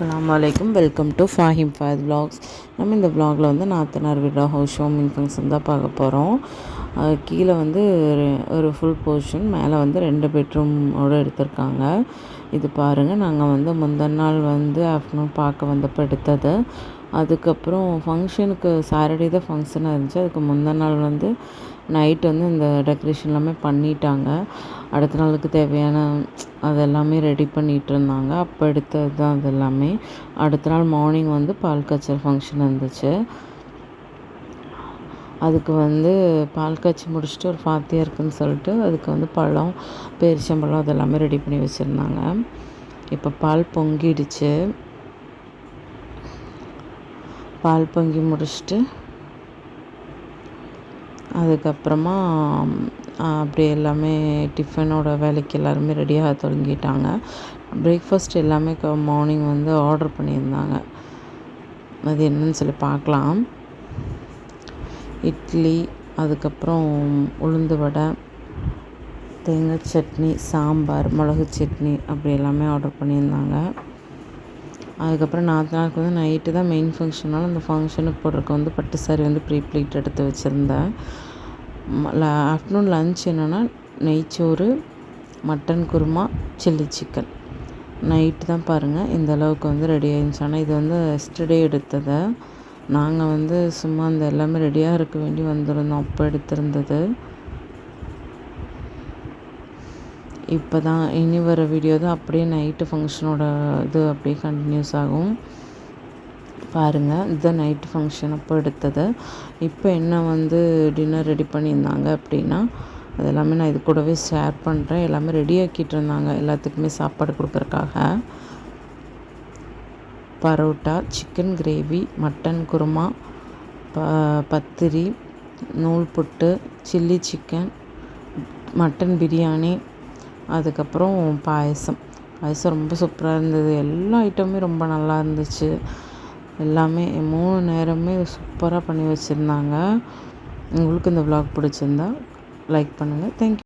அஸ்லாம் வலைக்கும் welcome to Fahim Fath vlogs நம்ம இந்த வ்ளாகில் வந்து நாத்தனார் வீடா ஹவுஸ் ஹோமிங் ஃபங்க்ஷன் தான் பார்க்க போகிறோம் கீழே வந்து ஒரு- ஒரு ஃபுல் போர்ஷன் மேலே வந்து ரெண்டு பெட்ரூமோடு எடுத்திருக்காங்க. இது பாருங்கள் நாங்கள் வந்து முந்தின நாள் வந்து ஆஃப்டர்நூன் பார்க்க வந்தப்போ எடுத்தது அதுக்கப்புறம் ஃபங்க்ஷனுக்கு சாட்டர்டே தான் ஃபங்க்ஷனாக இருந்துச்சு. அதுக்கு முந்தின நாள் வந்து நைட் வந்து இந்த டெக்கரேஷன் எல்லாமே பண்ணிட்டாங்க. அடுத்த நாளுக்கு தேவையான அது எல்லாமே ரெடி பண்ணிகிட்டு இருந்தாங்க அப்போ எடுத்தது தான் அது எல்லாமே. அடுத்த நாள் மார்னிங் வந்து பால் காய்ச்சல் ஃபங்க்ஷன் இருந்துச்சு. அதுக்கு வந்து பால் காய்ச்சி முடிச்சுட்டு ஒரு ஃபாத்தியா இருக்குன்னு சொல்லிட்டு அதுக்கு வந்து பழம் பேரிச்சம்பழம் அதெல்லாமே ரெடி பண்ணி வச்சுருந்தாங்க. இப்போ பால் பொங்கிடுச்சு. பால் பொங்கி முடிச்சுட்டு அதுக்கப்புறமா அப்படி அப்படியே எல்லாமே டிஃபனோட வேலைக்கு எல்லாருமே ரெடியாக தொடங்கிட்டாங்க. பிரேக்ஃபாஸ்ட் எல்லாமே மார்னிங் வந்து ஆர்டர் பண்ணியிருந்தாங்க. அது என்னன்னு சொல்லி பார்க்கலாம். இட்லி அதுக்கப்புறம் உளுந்து வடை தேங்காய் சட்னி சாம்பார் மிளகு சட்னி அப்படி எல்லாமே ஆர்டர் பண்ணியிருந்தாங்க. அதுக்கப்புறம் நாத்தனாருக்கு வந்து நைட்டு தான் மெயின் ஃபங்க்ஷனால அந்த ஃபங்க்ஷனுக்கு போடுறதுக்கு வந்து பட்டு சாரி வந்து ப்ரீ ப்ளீட் எடுத்து வச்சுருந்தேன். ஆஃப்டர்நூன் லன்ச் என்னென்னா நெய்ச்சோறு mutton kurma chilli chicken night தான் பாருங்கள் இந்த அளவுக்கு வந்து ரெடி ஆயிருந்துச்சு. ஆனால் இது வந்து எஸ்டர்டே எடுத்ததை. நாங்கள் வந்து சும்மா அந்த எல்லாமே ரெடியாக இருக்க வேண்டி வந்திருந்தோம். அப்போ எடுத்திருந்தது. இப்போ தான் இனி வர வீடியோ தான். அப்படியே நைட்டு ஃபங்க்ஷனோட இது அப்படியே கண்டினியூஸ் ஆகும். பாருங்கள் இதுதான் நைட்டு ஃபங்க்ஷன் அப்போ எடுத்தது. இப்போ என்ன வந்து டின்னர் ரெடி பண்ணியிருந்தாங்க அப்படின்னா அது எல்லாமே நான் இது கூடவே ஷேர் பண்ணுறேன் எல்லாமே ரெடி ஆக்கிட்டு இருந்தாங்க. எல்லாத்துக்குமே சாப்பாடு கொடுக்குறக்காக parotta chicken gravy mutton kurma ப பத்திரி நூல் puttu chilli chicken mutton biryani அதுக்கப்புறம் பாயசம். பாயசம் ரொம்ப சூப்பராக இருந்தது. எல்லா ஐட்டமுமே ரொம்ப நல்லா இருந்துச்சு. எல்லாமே மூணு நேரமே சூப்பராக பண்ணி வச்சுருந்தாங்க. உங்களுக்கு இந்த vlog பிடிச்சிருந்தா லைக் பண்ணுங்கள் தேங்க்யூ